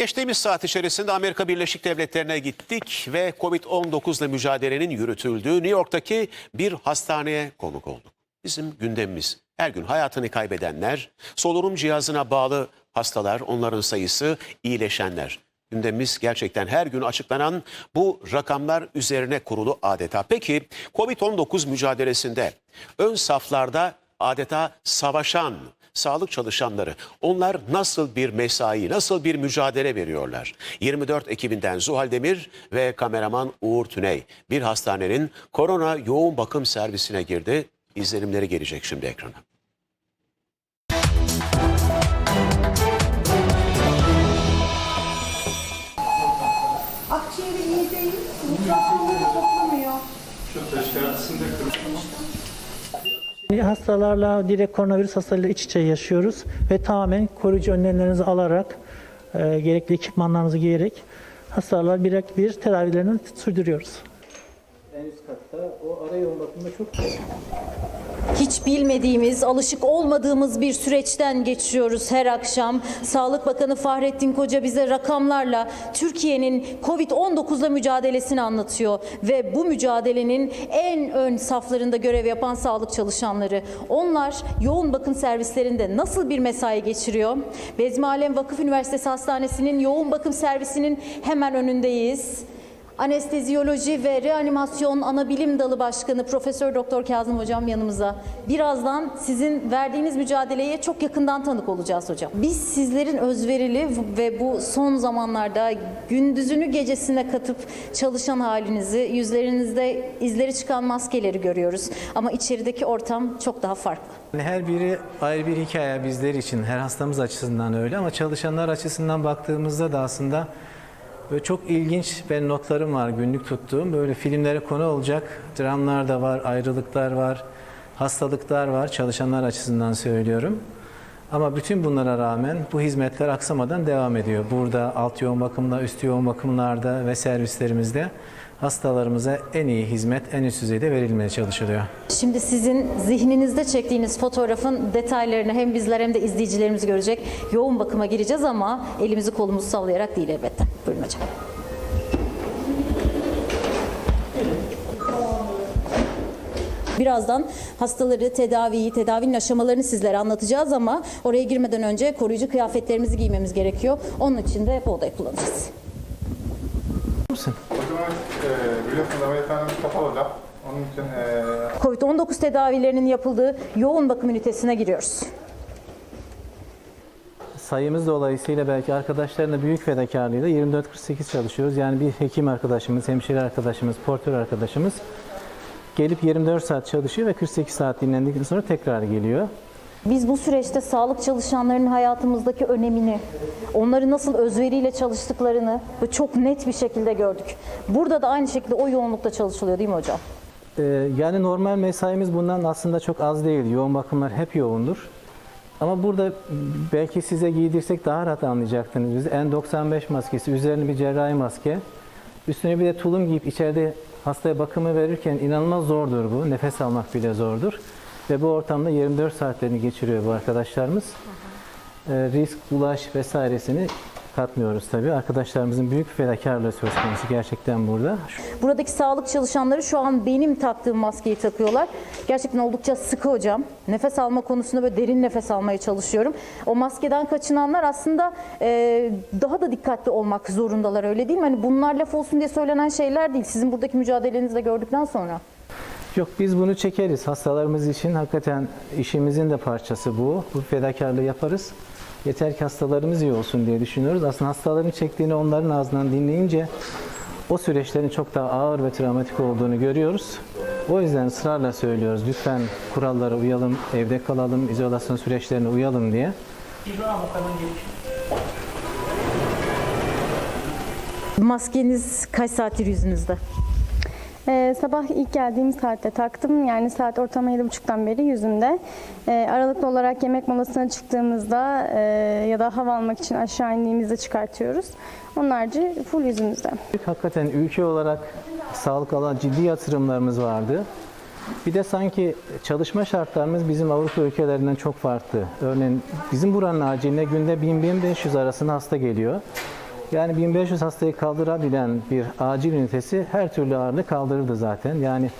Geçtiğimiz saat içerisinde Amerika Birleşik Devletleri'ne gittik ve Covid-19 ile mücadelenin yürütüldüğü New York'taki bir hastaneye konuk olduk. Bizim gündemimiz her gün hayatını kaybedenler, solunum cihazına bağlı hastalar, onların sayısı, iyileşenler. Gündemimiz gerçekten her gün açıklanan bu rakamlar üzerine kurulu adeta. Peki Covid-19 mücadelesinde ön saflarda adeta savaşan sağlık çalışanları onlar nasıl bir mesai, nasıl bir mücadele veriyorlar? 24 ekibinden Zuhal Demir ve kameraman Uğur Tüney bir hastanenin korona yoğun bakım servisine girdi. İzlenimleri gelecek şimdi ekrana. Akciğeri iyi değil, mikrofonu toplamıyor. Hastalarla direkt koronavirüs hastalığıyla iç içe yaşıyoruz ve tamamen koruyucu önlemlerinizi alarak, e, gerekli ekipmanlarınızı giyerek hastalarla birebir tedavilerini sürdürüyoruz. En üst katta o ara yoğun bakımda çok Hiç bilmediğimiz, alışık olmadığımız bir süreçten geçiyoruz her akşam. Sağlık Bakanı Fahrettin Koca bize rakamlarla Türkiye'nin Covid-19'la mücadelesini anlatıyor ve bu mücadelenin en ön saflarında görev yapan sağlık çalışanları. Onlar yoğun bakım servislerinde nasıl bir mesai geçiriyor? Bezmi Alem Vakıf Üniversitesi Hastanesi'nin yoğun bakım servisinin hemen önündeyiz. Anesteziyoloji ve Reanimasyon Anabilim Dalı Başkanı Profesör Doktor Kazım Hocam yanımıza. Birazdan sizin verdiğiniz mücadeleye çok yakından tanık olacağız hocam. Biz sizlerin özverili ve bu son zamanlarda gündüzünü gecesine katıp çalışan halinizi, yüzlerinizde izleri çıkan maskeleri görüyoruz. Ama içerideki ortam çok daha farklı. Her biri ayrı bir hikaye bizler için, her hastamız açısından öyle ama çalışanlar açısından baktığımızda da aslında böyle çok ilginç ben notlarım var günlük tuttuğum. Böyle filmlere konu olacak dramlar da var, ayrılıklar var, hastalıklar var çalışanlar açısından söylüyorum. Ama bütün bunlara rağmen bu hizmetler aksamadan devam ediyor. Burada alt yoğun bakımda, üst yoğun bakımlarda ve servislerimizde hastalarımıza en iyi hizmet en üst düzeyde verilmeye çalışılıyor. Şimdi sizin zihninizde çektiğiniz fotoğrafın detaylarını hem bizler hem de izleyicilerimiz görecek. Yoğun bakıma gireceğiz ama elimizi kolumuzu sallayarak değil elbette. Buyurun hocam. Birazdan hastaları, tedaviyi, tedavinin aşamalarını sizlere anlatacağız ama oraya girmeden önce koruyucu kıyafetlerimizi giymemiz gerekiyor. Onun için de bu odayı kullanacağız. Musun? O zaman e, biliyorsunuz ameliyathanemiz kapalı da. Onun için e, Covid-19 tedavilerinin yapıldığı yoğun bakım ünitesine giriyoruz. Sayımız dolayısıyla belki arkadaşlarına büyük fedakarlığıyla 24-48 çalışıyoruz. Yani bir hekim arkadaşımız, hemşire arkadaşımız, portör arkadaşımız gelip 24 saat çalışıyor ve 48 saat dinlendikten sonra tekrar geliyor. Biz bu süreçte sağlık çalışanlarının hayatımızdaki önemini, onları nasıl özveriyle çalıştıklarını çok net bir şekilde gördük. Burada da aynı şekilde o yoğunlukta çalışılıyor değil mi hocam? Ee, yani normal mesaimiz bundan aslında çok az değil. Yoğun bakımlar hep yoğundur. Ama burada belki size giydirsek daha rahat anlayacaktınız. Biz N95 maskesi, üzerine bir cerrahi maske, üstüne bir de tulum giyip içeride hastaya bakımı verirken inanılmaz zordur bu. Nefes almak bile zordur. Ve bu ortamda 24 saatlerini geçiriyor bu arkadaşlarımız. Ee, risk, bulaş vesairesini katmıyoruz tabii. Arkadaşlarımızın büyük fedakarlığı söz konusu gerçekten burada. Buradaki sağlık çalışanları şu an benim taktığım maskeyi takıyorlar. Gerçekten oldukça sıkı hocam. Nefes alma konusunda böyle derin nefes almaya çalışıyorum. O maskeden kaçınanlar aslında e, daha da dikkatli olmak zorundalar öyle değil mi? Hani bunlar laf olsun diye söylenen şeyler değil. Sizin buradaki mücadelenizi de gördükten sonra. Yok biz bunu çekeriz. Hastalarımız için hakikaten işimizin de parçası bu. Bu fedakarlığı yaparız. Yeter ki hastalarımız iyi olsun diye düşünüyoruz. Aslında hastaların çektiğini onların ağzından dinleyince o süreçlerin çok daha ağır ve travmatik olduğunu görüyoruz. O yüzden ısrarla söylüyoruz. Lütfen kurallara uyalım, evde kalalım, izolasyon süreçlerine uyalım diye. Maskeniz kaç saattir yüzünüzde? Ee, sabah ilk geldiğim saatte taktım. Yani saat ortalama 7.30'dan beri yüzümde. Ee, aralıklı olarak yemek molasına çıktığımızda e, ya da hava almak için aşağı indiğimizde çıkartıyoruz. Onlarca full yüzümüzde. Hakikaten ülke olarak sağlık alan ciddi yatırımlarımız vardı. Bir de sanki çalışma şartlarımız bizim Avrupa ülkelerinden çok farklı. Örneğin bizim buranın aciline günde 1000-1500 arasında hasta geliyor. Yani 1500 hastayı kaldırabilen bir acil ünitesi her türlü ağırlığı kaldırırdı zaten. Yani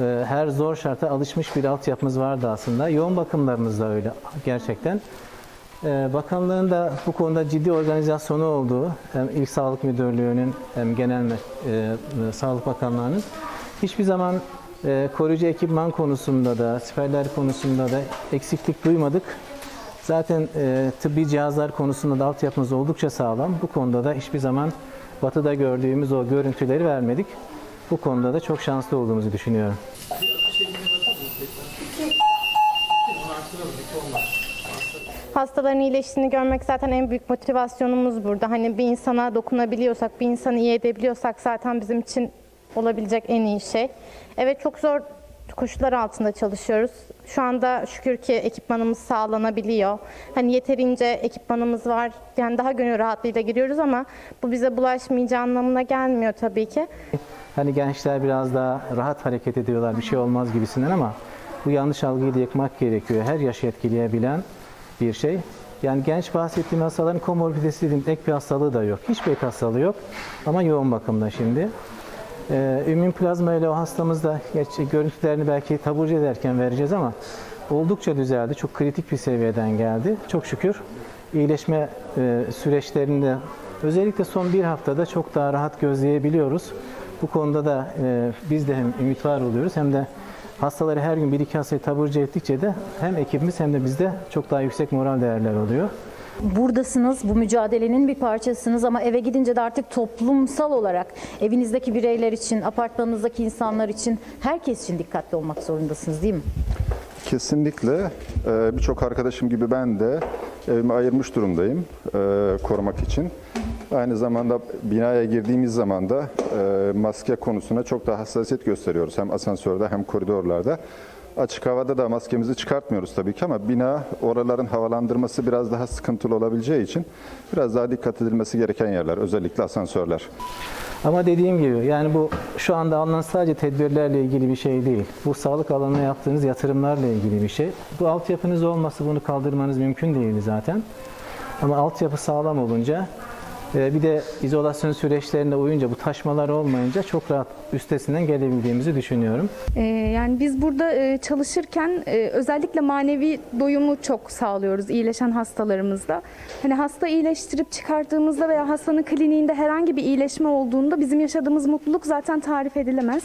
e, her zor şarta alışmış bir altyapımız vardı aslında. Yoğun bakımlarımız da öyle gerçekten. E, bakanlığın da bu konuda ciddi organizasyonu olduğu, hem İl Sağlık Müdürlüğü'nün hem Genel e, Sağlık Bakanlığı'nın hiçbir zaman e, koruyucu ekipman konusunda da, siperler konusunda da eksiklik duymadık. Zaten e, tıbbi cihazlar konusunda da altyapımız oldukça sağlam. Bu konuda da hiçbir zaman batıda gördüğümüz o görüntüleri vermedik. Bu konuda da çok şanslı olduğumuzu düşünüyorum. Hastaların iyileştiğini görmek zaten en büyük motivasyonumuz burada. Hani bir insana dokunabiliyorsak, bir insanı iyi edebiliyorsak zaten bizim için olabilecek en iyi şey. Evet çok zor koşullar altında çalışıyoruz. Şu anda şükür ki ekipmanımız sağlanabiliyor. Hani yeterince ekipmanımız var. Yani daha gönül rahatlığıyla giriyoruz ama bu bize bulaşmayacağı anlamına gelmiyor tabii ki. Hani gençler biraz daha rahat hareket ediyorlar bir şey olmaz gibisinden ama bu yanlış algıyı da yıkmak gerekiyor. Her yaşı etkileyebilen bir şey. Yani genç bahsettiğim hastaların komorbidesi dediğim ek bir hastalığı da yok. Hiçbir ek hastalığı yok ama yoğun bakımda şimdi. Ee, plazma ile o hastamızda görüntülerini belki taburcu ederken vereceğiz ama oldukça düzeldi. Çok kritik bir seviyeden geldi. Çok şükür iyileşme e, süreçlerinde özellikle son bir haftada çok daha rahat gözleyebiliyoruz. Bu konuda da e, biz de hem ümit var oluyoruz hem de hastaları her gün bir iki hastayı taburcu ettikçe de hem ekibimiz hem de bizde çok daha yüksek moral değerler oluyor. Buradasınız, bu mücadelenin bir parçasınız ama eve gidince de artık toplumsal olarak evinizdeki bireyler için, apartmanınızdaki insanlar için, herkes için dikkatli olmak zorundasınız değil mi? Kesinlikle. Ee, Birçok arkadaşım gibi ben de evimi ayırmış durumdayım e, korumak için. Aynı zamanda binaya girdiğimiz zaman da e, maske konusuna çok daha hassasiyet gösteriyoruz. Hem asansörde hem koridorlarda. Açık havada da maskemizi çıkartmıyoruz tabii ki ama bina oraların havalandırması biraz daha sıkıntılı olabileceği için biraz daha dikkat edilmesi gereken yerler. Özellikle asansörler. Ama dediğim gibi yani bu şu anda alınan sadece tedbirlerle ilgili bir şey değil. Bu sağlık alanına yaptığınız yatırımlarla ilgili bir şey. Bu altyapınız olmasa bunu kaldırmanız mümkün değildi zaten. Ama altyapı sağlam olunca bir de izolasyon süreçlerine uyunca bu taşmalar olmayınca çok rahat üstesinden gelebildiğimizi düşünüyorum. Ee, yani biz burada e, çalışırken e, özellikle manevi doyumu çok sağlıyoruz iyileşen hastalarımızda. Hani hasta iyileştirip çıkarttığımızda veya hastanın kliniğinde herhangi bir iyileşme olduğunda bizim yaşadığımız mutluluk zaten tarif edilemez.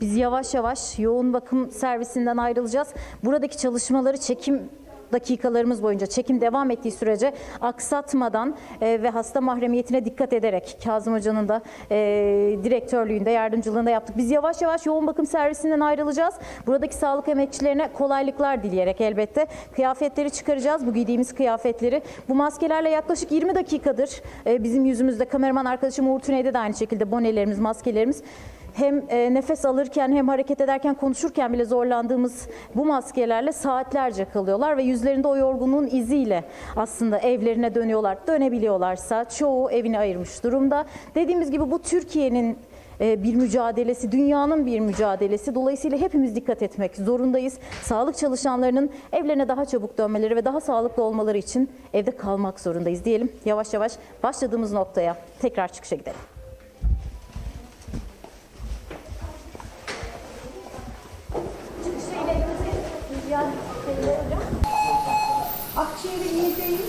Biz yavaş yavaş yoğun bakım servisinden ayrılacağız. Buradaki çalışmaları çekim dakikalarımız boyunca çekim devam ettiği sürece aksatmadan e, ve hasta mahremiyetine dikkat ederek Kazım Hoca'nın da e, direktörlüğünde, yardımcılığında yaptık. Biz yavaş yavaş yoğun bakım servisinden ayrılacağız. Buradaki sağlık emekçilerine kolaylıklar dileyerek elbette kıyafetleri çıkaracağız. Bu giydiğimiz kıyafetleri. Bu maskelerle yaklaşık 20 dakikadır e, bizim yüzümüzde kameraman arkadaşım Uğur Tüney'de de aynı şekilde bonelerimiz, maskelerimiz hem e, nefes alırken hem hareket ederken konuşurken bile zorlandığımız bu maskelerle saatlerce kalıyorlar ve yüzlerinde o yorgunluğun iziyle aslında evlerine dönüyorlar. Dönebiliyorlarsa çoğu evini ayırmış durumda. Dediğimiz gibi bu Türkiye'nin e, bir mücadelesi, dünyanın bir mücadelesi. Dolayısıyla hepimiz dikkat etmek zorundayız. Sağlık çalışanlarının evlerine daha çabuk dönmeleri ve daha sağlıklı olmaları için evde kalmak zorundayız diyelim. Yavaş yavaş başladığımız noktaya tekrar çıkışa gidelim. Akciğeri iyi değil.